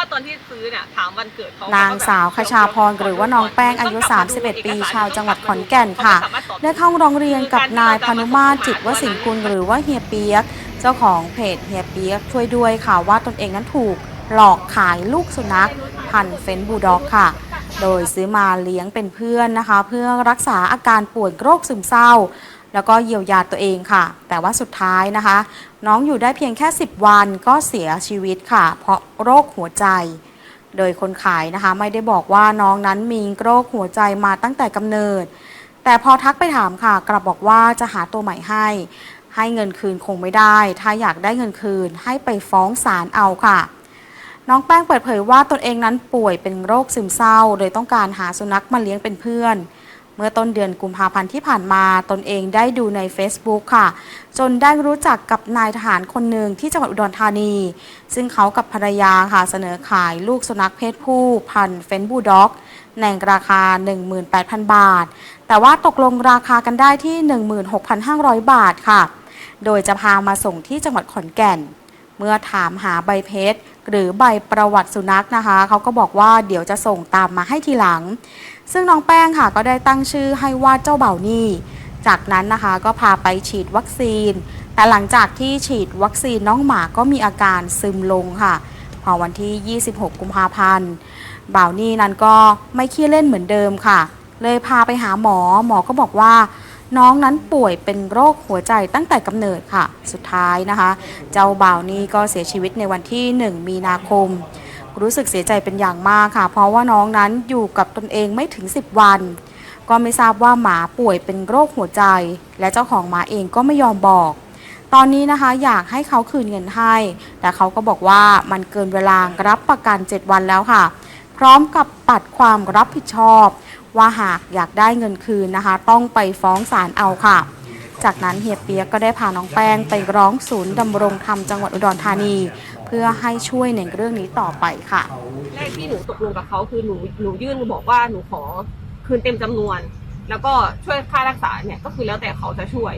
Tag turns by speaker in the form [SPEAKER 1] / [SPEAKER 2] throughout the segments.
[SPEAKER 1] ว่าตอนที่ซื้อเนี่ยถามวันเกิดเขา
[SPEAKER 2] นางสาวคชาพรหรือว่าน้องแป้งอายุ 31 ปี ชาวจังหวัดขอนแก่นค่ะ ได้เข้าร้องเรียนกับนายพานุมาตรจิตวสินกุลหรือว่าเฮียเปียก เจ้าของเพจเฮียเปียกช่วยด้วยค่ะว่าตนเองนั้นถูกหลอกขายลูกสุนัข พันธุ์เฟนบูลด็อกค่ะ โดยซื้อมาเลี้ยงเป็นเพื่อนนะคะ เพื่อรักษาอาการป่วยโรคซึมเศร้า แล้วก็เยียวยาตัวเองค่ะ แต่ว่าสุดท้ายนะคะ น้องอยู่ได้เพียงแค่ 10 วันก็เสียชีวิตค่ะ เพราะโรคหัวใจ โดยคนขายนะคะไม่ได้บอกว่าน้องนั้นมีโรคหัวใจมาตั้งแต่กำเนิด แต่พอทักไปถามค่ะ กลับบอกว่าจะหาตัวใหม่ให้ ให้เงินคืนคงไม่ได้ ถ้าอยากได้เงินคืนให้ไปฟ้องศาลเอาค่ะน้องแป้งเปิดเผยว่าตนเองนั้นป่วยเป็นโรคซึมเศร้า โดยต้องการหาสุนัขมาเลี้ยงเป็นเพื่อน มื่อต้นเดือนกุมภาพันธ์ที่ผ่านมาตนเองได้ดูใน Facebook ค่ะ จนได้รู้จักกับนายทหารคนหนึ่งที่จังหวัดอุดรธานี ซึ่งเขากับภรรยาค่ะเสนอขายลูกสุนัขเพศผู้พันเฟนบูด็อกในราคา 18,000 บาท แต่ว่าตกลงราคากันได้ที่ 16,500 บาทค่ะ โดยจะพามาส่งที่จังหวัดขอนแก่น เมื่อถามหาใบเพชรหรือใบประวัติสุนัขนะคะ เขาก็บอกว่าเดี๋ยวจะส่งตามมาให้ทีหลัง ซึ่งน้องแป้งค่ะก็ได้ตั้งชื่อให้ว่าเจ้าเบ่านี่ จากนั้นนะคะก็พาไปฉีดวัคซีน แต่หลังจากที่ฉีดวัคซีนน้องหมาก็มีอาการซึมลงค่ะ พอวันที่ 26 กุมภาพันธ์เบ่าวนี่นั้นก็ไม่ขี้เล่นเหมือนเดิมค่ะ เลยพาไปหาหมอหมอก็บอกว่าน้องนั้นป่วยเป็นโรคหัวใจตั้งแต่กำเนิดค่ะ สุดท้ายนะคะ เจ้าบ่าวนี่ก็เสียชีวิตในวันที่ 1 มีนาคม รู้สึกเสียใจเป็นอย่างมากค่ะ เพราะว่าน้องนั้นอยู่กับตนเองไม่ถึง 10 วัน ก็ไม่ทราบว่าหมาป่วยเป็นโรคหัวใจ และเจ้าของหมาเองก็ไม่ยอมบอก ตอนนี้นะคะอยากให้เขาคืนเงินให้ แต่เขาก็บอกว่ามันเกินเวลารับประกัน 7 วันแล้วค่ะ พร้อมกับปัดความรับผิดชอบ ว่าหากอยากได้เงินคืนนะคะ ต้องไปฟ้องศาลเอาค่ะ จากนั้นเฮียเปียกก็ได้พาน้องแป้งไปร้องศูนย์ดำรงธรรมจังหวัดอุดรธานี เพื่อให้ช่วยในเรื่องนี้ต่อไปค่ะ
[SPEAKER 1] แรกที่หนูตกลงกับเขาคือหนูหนูยื่นบอกว่าหนูขอคืนเต็มจำนวน แล้วก็ช่วยค่ารักษาเนี่ยก็คือแล้วแต่เขาจะช่วย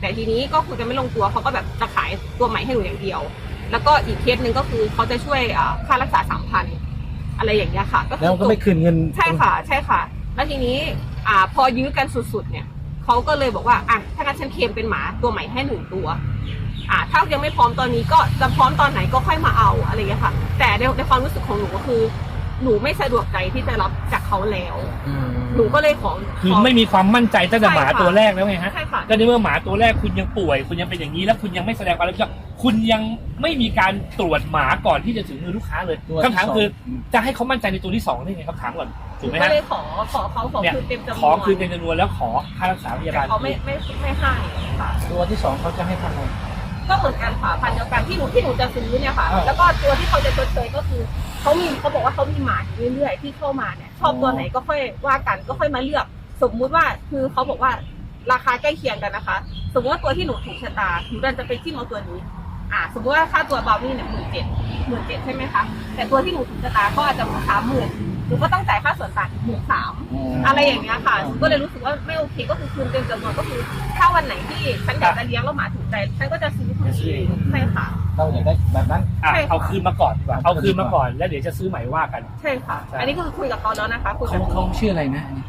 [SPEAKER 1] แต่ทีนี้ก็คุยกันไม่ลงตัวเขาก็แบบจะขายตัวใหม่ให้หนูอย่างเดียว แล้วก็อีกเคสหนึ่งก็คือเขาจะช่วยอ่าค่ารักษาสามพันอะไรอย่างเงี้ยค่ะก็คือ
[SPEAKER 3] แล้วก็ไม่คืนเงิน
[SPEAKER 1] ใช่ค่ะ ใช่ค่ะ แล้วทีนี้อ่าพอยื้อกันสุดๆเนี่ย เขาก็เลยบอกว่าอะถ้างั้นฉันเคลมเป็นหมาตัวใหม่ให้หนึ่งตัวอ่าถ้ายังไม่พร้อมตอนนี้ก็จะพร้อมตอนไหนก็ค่อยมาเอาอะไรอย่างเงี้ยค่ะ แต่ในในความรู้สึกของหนูก็คือ หนูไม่สะดวกใจที่จะรับจากเขาแล้ว หนูก็เลยขอ
[SPEAKER 3] คือ
[SPEAKER 1] ขอ
[SPEAKER 3] ไม่มีความมั่นใจตั้งแต่หมาตัวแรกแล้วไงฮะ
[SPEAKER 1] ใช่ค่ะ
[SPEAKER 3] ก็ในเมื่อหมาตัวแรกคุณยังป่วย คุณยังเป็นอย่างนี้แล้วคุณยังไม่แสดงความรับผิดชอบคุณยังไม่มีการตรวจหมาก่อนที่จะถึงมือลูกค้าเลย
[SPEAKER 4] ตัวที่
[SPEAKER 3] คำถาม
[SPEAKER 4] สอง
[SPEAKER 3] คือจะให้เขามั่นใจในตัวที่สองได้ไงครับถามก่อน ถูกไหม
[SPEAKER 1] ก็
[SPEAKER 3] ฮะ
[SPEAKER 1] เลยขอขอเขาขอ
[SPEAKER 3] เนี่ย
[SPEAKER 1] คืนเต็มจำนวน
[SPEAKER 3] ขอคืนเป็นจำนวนแล้วขอค่ารักษาพยา
[SPEAKER 1] แต่
[SPEAKER 3] บาล
[SPEAKER 1] เขาไม่ไม่ไม่ให้ค่ะ
[SPEAKER 4] ตัวที่สองเขาจะให้ทำอะไร
[SPEAKER 1] ก็เหมือนกันค่ะพันเดียวกันที่หนูที่หนูจะซื้อเนี่ยค่ะ
[SPEAKER 4] อ่า
[SPEAKER 1] แล้วก็ตัวที่เขาจะชดเชยก็คือเขามีเขาบอกว่าเขามีหมาอยู่เรื่อยๆที่เข้ามาเนี่ยชอบตัวไหนก็ค่อยว่ากันก็ค่อยมาเลือก สมมุติว่าคือเขาบอกว่าราคาใกล้เคียงกันนะคะ สมมติว่าตัวที่หนูถูกชะตาหนูดันจะไปจิ้มเอาตัวนี้ อ่า สมมติว่าค่าตัวบาร์นี่เนี่ยหมื่นเจ็ดหมื่นเจ็ดใช่ไหมคะแต่ตัวที่หนูถูกชะตาก็อาจจะสามหมื่น หนูก็ต้องจ่ายค่าส่วนต่างหมื่นสามอะไรอย่างเงี้ยค่ะหนูก็เลยรู้สึกว่าไม่โอเคก็คือคืนเต็มจำนวนก็คือ ถ้าวันไหนที่ฉันอยากจะเลี้ยงแล้วหมาถูกใจฉันก็จะซื้อคืนเองใช่ค่ะ
[SPEAKER 4] เราอยากได้แบบนั้น
[SPEAKER 3] อะ
[SPEAKER 1] ใช่ค่ะ
[SPEAKER 3] เอาคืนมาก่อนดีกว่าเอาคืนมาก่อนแล้วเดี๋ยวจะซื้อใหม่ว่ากัน
[SPEAKER 1] ใช่ค่ะ
[SPEAKER 3] ใช่
[SPEAKER 1] อันนี้ก็คือคุยกับเขาแล้วนะคะคุยกั
[SPEAKER 4] เขา
[SPEAKER 1] บ
[SPEAKER 4] เขาชื่ออะไรนะอันนี้